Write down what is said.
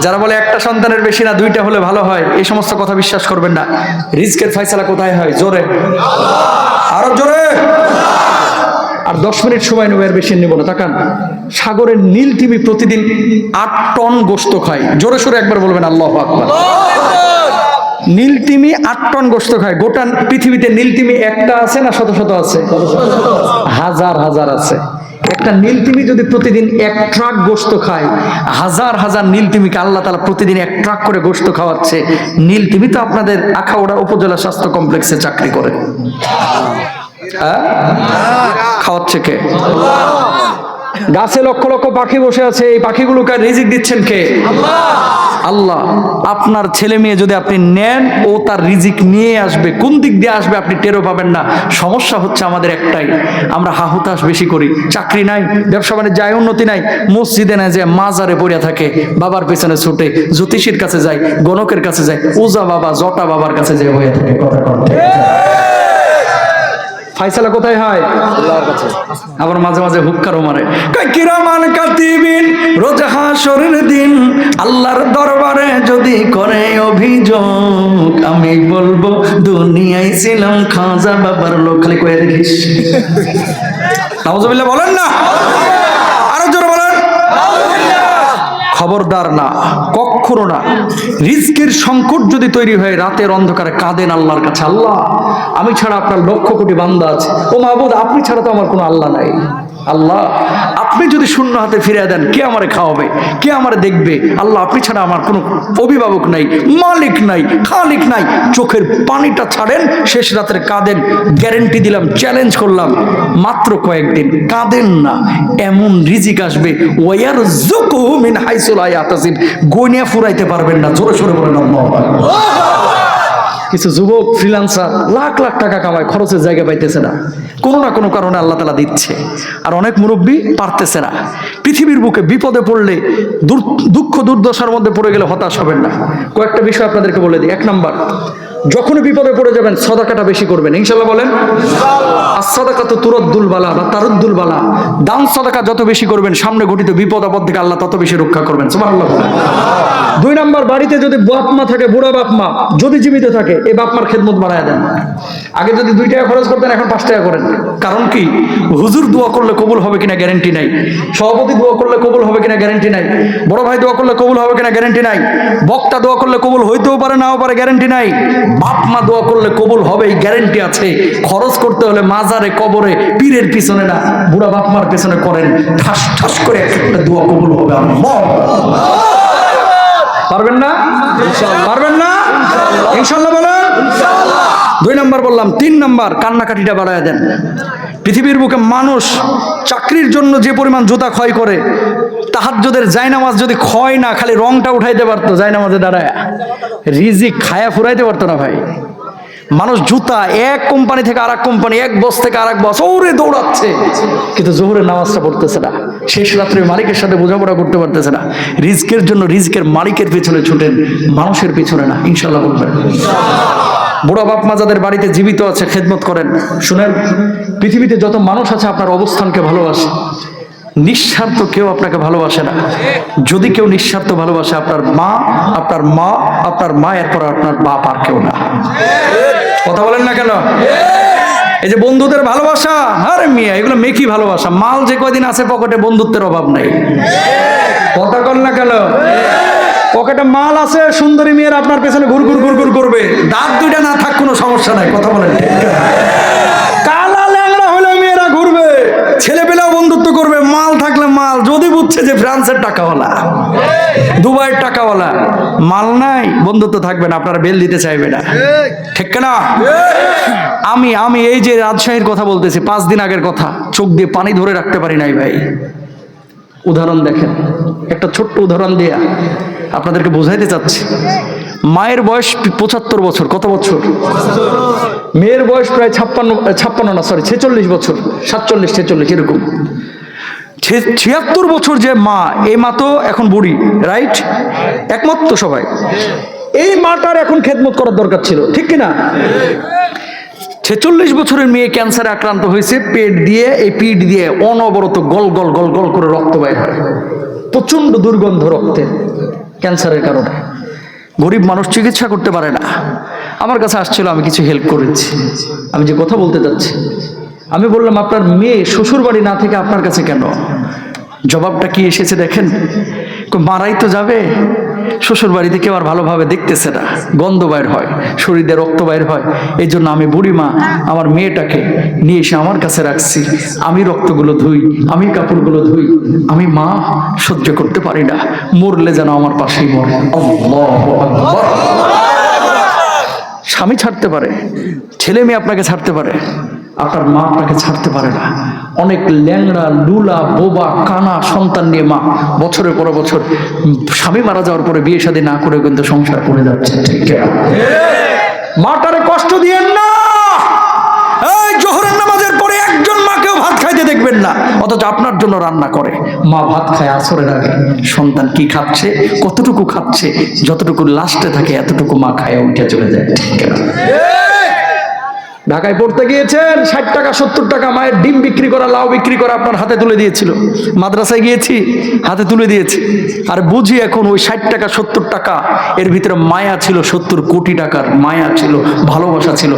যারা বলে একটা সন্তানের বেশি না, দুইটা হলে ভালো হয়, এই সমস্ত কথা বিশ্বাস করবেন না। রিজকের ফয়সালা কোথায় হয়? জোরে। আরও জোরে। আর দশ মিনিট সময় নেবে বেশি নেব না। তাকান। সাগরের নীল টিমি প্রতিদিন আট টন গোস্ত খায়। জোরে সোরে একবার বলবেন, আল্লাহ আকবার। নীল তিমি আট টন গোস্ত খায়। গোটা পৃথিবীতে নীল তিমি একটা আছে না শত শত আছে? হাজার হাজার আছে। একটা নীলতিমি যদি প্রতিদিন এক ট্রাক গোস্ত খায়, হাজার হাজার নীল তিমিকে আল্লাহ তালা প্রতিদিন এক ট্রাক করে গোস্ত খাওয়াচ্ছে। নীলতিমি তো আপনাদের আখাউড়া উপজেলা স্বাস্থ্য কমপ্লেক্সে চাকরি করে। হ্যাঁ? খাওয়াচ্ছে কে? গাছে লক্ষ লক্ষ পাখি বসে আছে এই পাখিগুলোকে রিজিক দিচ্ছেন কে? আল্লাহ। আপনার ছেলে মেয়ে যদি আপনি নেন ও তার রিজিক নিয়ে আসবে। কোন দিক দিয়ে আসবে আপনি টেরো পাবেন না। সমস্যা হচ্ছে আমাদের একটাই আমরা হাহুতাশ বেশি করি। চাকরি নাই ব্যবসা বাণিজ্য যায় উন্নতি নাই। মসজিদে না যে মাজারে পড়িয়া থাকে বাবার পেছনে ছুটে জ্যোতিষীর কাছে যায় গণকের কাছে যায় ওজা বাবা জটা বাবার কাছে যে হয়ে থাকে কথা? ফাইসালা কোথায় হয়? আল্লাহর কাছে। আবার মাঝে মাঝে হুক্কারও মারে। কিরামান কাতিবিন রোজ হাসরের দিন আল্লাহর দরবারে যদি করে অভিযোগ আমি বলব দুনিয়ায় ছিলাম খাজা বাবার লোক। খালি কয়ে দেখিস। নাউজুবিল্লাহ বলেন না। আরও জোরে বলেন। খবরদার না। কখনো না। রিস্কের সংকট যদি তৈরি হয়, রাতের অন্ধকারে কাঁদেন আল্লাহর কাছে। আল্লাহ, আমি ছাড়া আপনার লক্ষ কোটি বান্দা আছে। ও মাহবুদ, আপনি ছাড়া তো আমার কোনো আল্লাহ নাই। আল্লাহ আপনি যদি শূন্য হাতে ফিরে দেন, কে আমারে খাওয়াবে? কে আমারে দেখবে? আল্লাহ, আপনি ছাড়া আমার কোনো অভিভাবক নাই, মালিক নাই, খালিক নাই। চোখের পানিটা ছাড়েন, শেষ রাত্রে কাঁদেন গ্যারেন্টি দিলাম চ্যালেঞ্জ করলাম, মাত্র কয়েকদিন। কাঁদেন না, এমন রিজিক আসবে ওয়ার জুকু মিন হাইসুল আয়াতাসিব গনিয়া ফুরাইতে পারবেন না, জোরে সোরে বলেন, আল্লাহু। কিছু যুবক ফ্রিলান্সার লাখ লাখ টাকা কামায়, খরচের জায়গা পাইতেছে না। কোনো না কোনো কারণে আল্লাহ তালা দিচ্ছে। আর অনেক মুরব্বী পারতেছে না। পৃথিবীর বুকে বিপদে পড়লে দুঃখ দুর্দশার মধ্যে পড়ে গেলে হতাশ হবেন না। কয়েকটা বিষয় আপনাদেরকে বলে দিই। এক নাম্বার যখনই বিপদে পড়ে যাবেন সদাকাটা বেশি করবেন। ইনশাল্লাহ বলেন আর সদাকা তো তুরদ্দুল বালা বা তারুদ্দুল বালা। দান সদাকা যত বেশি করবেন সামনে ঘটিত বিপদ আপদ থেকে আল্লাহ তত বেশি রক্ষা করবেন। দুই নাম্বার বাড়িতে যদি বাপ মা থাকে বুড়া বাপ মা যদি জীবিত থাকে এই বাপ মার খেদমত বাড়ায় দেন। আগে যদি দুই টাকা খরচ করতেন এখন পাঁচ টাকা করেন। কারণ কি? হুজুর দোয়া করলে কবুল হবে কিনা গ্যারেন্টি নাই। সভাপতি দোয়া করলে কবুল হবে কিনা গ্যারেন্টি নাই। বড় ভাই দোয়া করলে কবুল হবে কিনা গ্যারেন্টি নাই। বক্তা দোয়া করলে কবুল হইতেও পারে নাও পারে গ্যারেন্টি নাই। বাপ মা দোয়া করলে কবুল হবে এই গ্যারেন্টি আছে। খরচ করতে হলে মাজারে কবরে পীরের পিছনে না বুড়া বাপ মার পেছনে করেন। ঠাস ঠাস করে একটা দোয়া কবুল হবে আল্লাহ। পারবেন না? পারবেন না? ইনশাল্লাহ বলেন। দুই নাম্বার বললাম তিন নাম্বার কান্নাকাটিটা বাড়ায় দেন। পৃথিবীর বুকে মানুষ চাকরির জন্য যে পরিমাণ জুতা ক্ষয় করে তাহাজ্জুদের জায়নামাজ যদি ক্ষয় না, খালি রংটা উঠাইতে পারতো জায়নামাজে দাঁড়ায়। রিজিক খায়া ফুরাইতে পারতো না ভাই। মানুষ জুতা এক কোম্পানি থেকে আর কোম্পানি, এক বস থেকে আর এক বস ওরে দৌড়াচ্ছে। কিন্তু জোহরের নামাজটা পড়তেছে না। শেষ রাত্রে মালিকের সাথে বোঝাপড়া করতে পারতেছে না। রিজকের জন্য রিজকের মালিকের পিছনে ছুটেন, মানুষের পিছনে না। ইনশাল্লাহ বলবেন। বুড়ো বাপ মা যাদের বাড়িতে জীবিত আছে, খেদমত করেন। শুনেন, পৃথিবীতে যত মানুষ আছে আপনার অবস্থানকে ভালোবাসে। নিঃস্বার্থ কেউ আপনাকে ভালোবাসে না। যদি কেউ নিঃস্বার্থ ভালোবাসে, আপনার মা আপনার মা আপনার মা, এরপর আপনার বাপ আর কেউ না। কথা বলেন না কেন? এই যে বন্ধুদের ভালোবাসা, আরে মিয়া, এগুলো মেকি ভালোবাসা। মাল যে কয়দিন আছে পকেটে, বন্ধুত্বের অভাব নাই। কথা কন না কেন? পকেটে মাল আছে, সুন্দরী মেয়ের আপনার পেছনে ঘুর ঘুর ঘুর ঘুর করবে। দাঁত দুইটা না থাক, কোনো সমস্যা নাই। কথা বলেন ঠিক ছেলে পেলেও বন্ধুত্ব করবে, মাল থাকলে মাল, যদি বুঝছে যে ফ্রান্সের টাকাওয়ালা, দুবাইয়ের টাকাওয়ালা, মাল নাই, বন্ধুত্ব থাকবে না, আপনারা বেল দিতে চাইবে না। ঠিক না আমি আমি এই যে রাজশাহীর কথা বলতেছি, পাঁচ দিন আগের কথা, চোখ দিয়ে পানি ধরে রাখতে পারি নাই ভাই। উদাহরণ দেখেন, একটা ছোট্ট উদাহরণ দিয়া আপনাদেরকে বোঝাইতে চাচ্ছি। মায়ের বয়স পঁচাত্তর বছর, কত বছর? মেয়ের বয়স প্রায় ছাপ্পান্ন ছাপ্পান্ন না সরি ছেচল্লিশ বছর, সাতচল্লিশ, ছেচল্লিশ, এরকম। ছিয়াত্তর বছর যে মা এই মা তো এখন বুড়ি রাইট একমত তো সবাই? এই মাটার এখন খেদমত করার দরকার ছিল, ঠিক কিনা ছেচল্লিশ বছরের মেয়ে ক্যান্সারে আক্রান্ত হয়েছে, পেট দিয়ে, এই পিঠ দিয়ে অনবরত গল গল গল গল করে রক্ত বের হয়। প্রচণ্ড দুর্গন্ধ রক্তে, ক্যান্সারের কারণে। গরিব মানুষ চিকিৎসা করতে পারে না। আমার কাছে আসছিল, আমি কিছু হেল্প করেছি। আমি যে কথা বলতে যাচ্ছি, আমি বললাম, আপনার মেয়ে শ্বশুর বাড়ি না থেকে আপনার কাছে কেন? জবাবটা কি এসেছে দেখেন? মারাই তো যাবে। শ্বশুর বাড়িতে কেউ আর ভালোভাবে দেখতেছে না। গন্ধ বাইর হয়, শরীরে রক্ত বাইর হয়। এই জন্য আমি বুড়ি মা আমার মেয়েটাকে নিয়ে এসে আমার কাছে রাখছি। আমি রক্তগুলো ধুই, আমি কাপড়গুলো ধুই। আমি মা, সহ্য করতে পারি না। মরলে যেন আমার পাশেই মরে। স্বামী ছাড়তে পারে, ছেলে মেয়ে আপনাকে ছাড়তে পারে। আপনার মা আপনাকে ছাড়তে পারে না অনেক ল্যাংড়া, লুলা, বোবা, কানা সন্তান নিয়ে মা বছরের পর বছর স্বামী মারা যাওয়ার পরে বিয়ে শাদী না করে কিন্তু সংসার করে যাচ্ছে, ঠিক? মাটারে কষ্ট দিয়েন না পরে একজন ভাত খাইতে দেখবেন না, অথচ আপনার জন্য রান্না করে মা ভাত খায় সন্তান কি খাচ্ছে, কতটুকু খাচ্ছে, যতটুকু লাস্টে থাকে, এতটুকু মা খায়, উঠে চলে যায়, ঠিক? ঢাকায় পড়তে গিয়েছেন, ষাট টাকা, সত্তর টাকা মায়ের ডিম বিক্রি করা, লাউ বিক্রি করা আপনার হাতে তুলে দিয়েছিল। মাদ্রাসায় গিয়েছি, হাতে তুলে দিয়েছি। আর বুঝি এখন ওই ষাট টাকা, সত্তর টাকা, এর ভিতরে মায়া ছিল, সত্তর কোটি টাকার মায়া ছিল, ভালোবাসা ছিল।